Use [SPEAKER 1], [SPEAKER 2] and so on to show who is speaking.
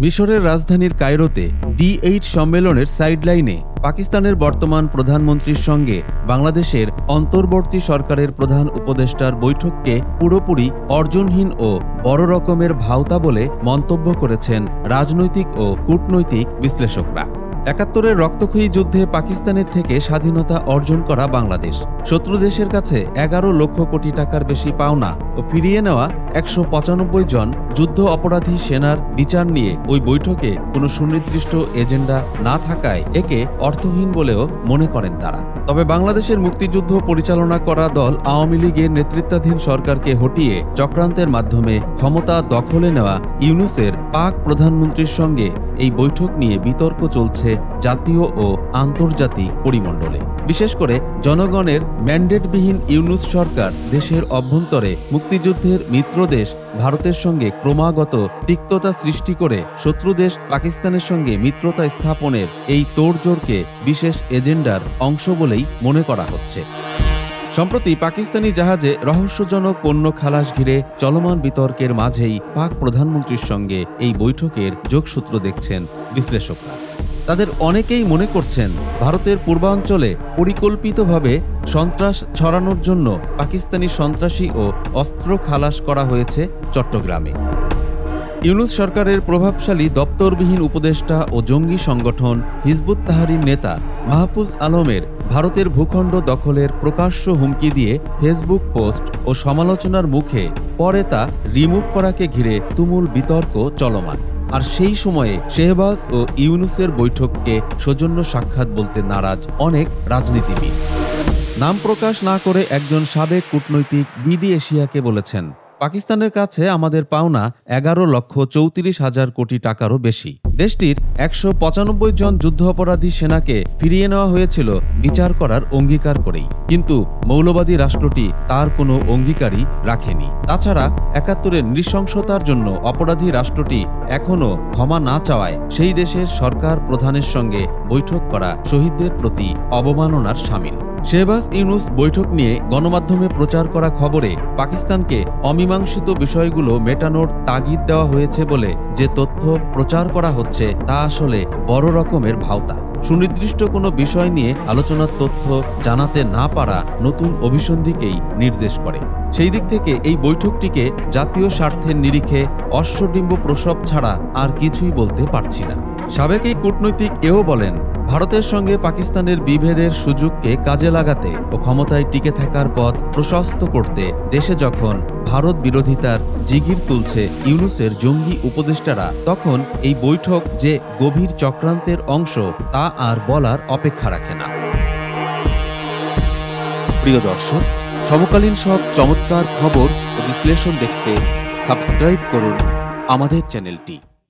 [SPEAKER 1] মিশরের রাজধানীর কায়রোতে D eight সম্মেলনের সাইডলাইনে পাকিস্তানের বর্তমান প্রধানমন্ত্রীর সঙ্গে বাংলাদেশের অন্তর্বর্তী সরকারের প্রধান উপদেষ্টার বৈঠককে পুরোপুরি অর্জনহীন ও বড় রকমের ভাওতা বলে মন্তব্য করেছেন রাজনৈতিক ও কূটনৈতিক বিশ্লেষকরা। একাত্তরের রক্তক্ষয়ী যুদ্ধে পাকিস্তানের থেকে স্বাধীনতা অর্জন করা বাংলাদেশ। শত্রু দেশের কাছে এগারো লক্ষ কোটি টাকার বেশি পাওনা ও ফিরিয়ে নেওয়া একশো পঁচানব্বই জন যুদ্ধ অপরাধী সেনার বিচার নিয়ে ওই বৈঠকে কোনো সুনির্দিষ্ট এজেন্ডা না থাকায় একে অর্থহীন বলেও মনে করেন তারা। তবে বাংলাদেশের মুক্তিযুদ্ধ পরিচালনা করা দল আওয়ামী লীগের নেতৃত্বাধীন সরকারকে হটিয়ে চক্রান্তের মাধ্যমে ক্ষমতা দখলে নেওয়া ইউনুসের পাক প্রধানমন্ত্রীর সঙ্গে এই বৈঠক নিয়ে বিতর্ক চলছে জাতীয় ও আন্তর্জাতিক পরিমণ্ডলে। বিশেষ করে জনগণের ম্যান্ডেটবিহীন ইউনুস সরকার দেশের অভ্যন্তরে মুক্তিযুদ্ধের মিত্রদেশ ভারতের সঙ্গে ক্রমাগত তিক্ততা সৃষ্টি করে শত্রু দেশ পাকিস্তানের সঙ্গে মিত্রতা স্থাপনের এই তোড়জোড়কে বিশেষ এজেন্ডার অংশ বলেই মনে করা হচ্ছে। সম্প্রতি পাকিস্তানি জাহাজে রহস্যজনক পণ্য খালাস ঘিরে চলমান বিতর্কের মাঝেই পাক প্রধানমন্ত্রীর সঙ্গে এই বৈঠকের যোগসূত্র দেখছেন বিশ্লেষকরা। তাদের অনেকেই মনে করছেন ভারতের পূর্বাঞ্চলে পরিকল্পিতভাবে সন্ত্রাস ছড়ানোর জন্য পাকিস্তানি সন্ত্রাসী ও অস্ত্র খালাস করা হয়েছে চট্টগ্রামে। ইউনুস সরকারের প্রভাবশালী দপ্তরবিহীন উপদেষ্টা ও জঙ্গি সংগঠন হিজবুত তাহারির নেতা মাহফুজ আলমের ভারতের ভূখণ্ড দখলের প্রকাশ্য হুমকি দিয়ে ফেসবুক পোস্ট ও সমালোচনার মুখে পরে তা রিমুভ করাকে ঘিরে তুমুল বিতর্ক চলমান। আর সেই সময়ে শেহবাজ ও ইউনুসের বৈঠককে সৌজন্য সাক্ষাৎ বলতে নারাজ অনেক রাজনীতিবিদ। নাম প্রকাশ না করে একজন সাবেক কূটনৈতিক বিডি এশিয়াকে বলেছেন, পাকিস্তানের কাছে আমাদের পাওনা এগারো লক্ষ চৌত্রিশ হাজার কোটি টাকারও বেশি। দেশটির একশো পঁচানব্বই জন যুদ্ধ অপরাধী সেনাকে ফিরিয়ে নেওয়া হয়েছিল বিচার করার অঙ্গীকার করেই। কিন্তু মৌলবাদী রাষ্ট্রটি তার কোনো অঙ্গীকারই রাখেনি। তাছাড়া একাত্তরের নৃশংসতার জন্য অপরাধী রাষ্ট্রটি এখনও ক্ষমা না চাওয়ায় সেই দেশের সরকার প্রধানের সঙ্গে বৈঠক করা শহীদদের প্রতি অবমাননার সামিল। শেহবাজ ইউনুস বৈঠক নিয়ে গণমাধ্যমে প্রচার করা খবরে পাকিস্তানকে অমীমাংসিত বিষয়গুলো মেটানোর তাগিদ দেওয়া হয়েছে বলে যে তথ্য প্রচার করা হচ্ছে তা আসলে বড় রকমের ভাওতা। সুনির্দিষ্ট কোনো বিষয় নিয়ে আলোচনার তথ্য জানাতে না পারা নতুন অভিসন্ধিকেই নির্দেশ করে। সেই দিক থেকে এই বৈঠকটিকে জাতীয় স্বার্থের নিরিখে অশ্বডিম্ব প্রসব ছাড়া আর কিছুই বলতে পারছি না। সাবেক এই কূটনৈতিক এও বলেন ভারতের সঙ্গে পাকিস্তানের বিভেদের সুযোগকে কাজে লাগাতে ও ক্ষমতায় টিকে থাকার পথ প্রশস্ত করতে দেশে যখন ভারত বিরোধিতার জিগির তুলছে ইউনুসের জঙ্গি উপদেষ্টারা, তখন এই বৈঠক যে গভীর চক্রান্তের অংশ তা আর বলার অপেক্ষা রাখে না। প্রিয় দর্শক, সমকালীন সব চমৎকার খবর ও বিশ্লেষণ দেখতে সাবস্ক্রাইব করুন আমাদের চ্যানেলটি।